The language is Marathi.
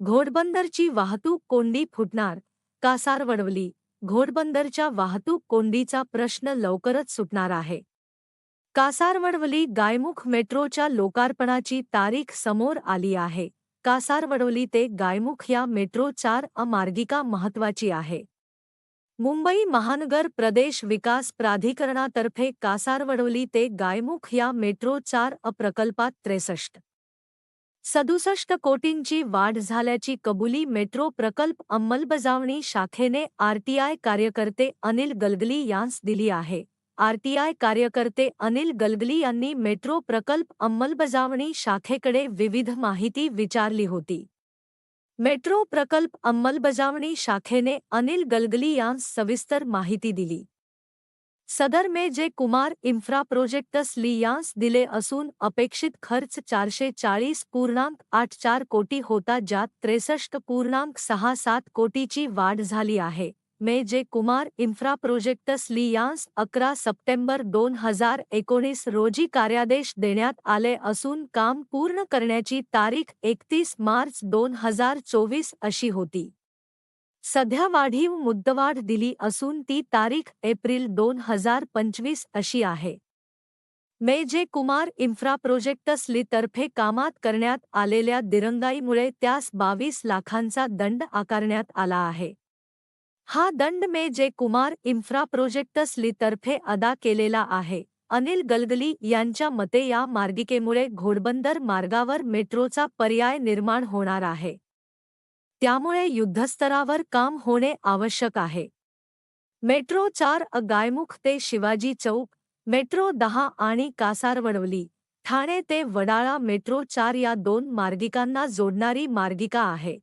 घोडबंदरची वाहतूक कोंडी फुटणार कासारवडवली घोडबंदरच्या वाहतूक कोंडीचा प्रश्न लवकरच सुटणार आहे. कासारवडवली गायमुख मेट्रोच्या लोकार्पणाची तारीख समोर आली आहे. कासारवडवली ते गायमुख या मेट्रो चार अ मार्गिका महत्वाची आहे. मुंबई महानगर प्रदेश विकास प्राधिकरणातर्फे कासारवडवली ते गायमुख या मेट्रो चार अ प्रकल्पात त्रेसष्ट. सदुसष्ट कोटींची वाढ झाल्याची कबुली मेट्रो प्रकल्प अंमलबजावणी शाखेने आरटीआय कार्यकर्ते अनिल गलगली यांस दिली आहे. आरटीआय कार्यकर्ते अनिल गलगली यांनी मेट्रो प्रकल्प अंमलबजावणी शाखेकडे विविध माहिती विचारली होती. मेट्रो प्रकल्प अंमलबजावणी शाखेने अनिल गलगली यांस सविस्तर माहिती दिली. सदर में जे कुमार इन्फ्रा प्रोजेक्टस लियांस दिले असून अपेक्षित खर्च चारशे चाळीस पूर्णांक आठ चार कोटी होता ज्यात त्रेसष्ट पूर्णांक सहा सात कोटीची वाढ झाली आहे. मे जे कुमार इन्फ्रा प्रोजेक्टस लियांस अकरा सप्टेंबर दोन हजार एकोणीस रोजी कार्यादेश देण्यात आले असून काम पूर्ण करण्याची तारीख एकतीस मार्च दोन हजार चोवीस अशी होती. सध्या वाढीव मुद्दवाढ दिली असून ती तारीख एप्रिल दोन हजार पंचवीस अशी आहे. मे जे कुमार इन्फ्रा प्रोजेक्टस लीतर्फे कामात करण्यात आलेल्या दिरंगाईमुळे त्यास बावीस लाखांचा दंड आकारण्यात आला आहे. हा दंड मे जे कुमार इन्फ्रा प्रोजेक्टस लीतर्फे अदा केलेला आहे. अनिल गलगली यांच्या मते या मार्गिकेमुळे घोडबंदर मार्गावर मेट्रोचा पर्याय निर्माण होणार आहे. त्यामुळे युद्धस्तरावर काम होणे आवश्यक आहे. मेट्रो चार अ गायमुख ते शिवाजी चौक मेट्रो दहा आणि कासारवडवली ठाणे ते वडाळा मेट्रो चार या दोन मार्गिकांना जोडणारी मार्गिका आहे.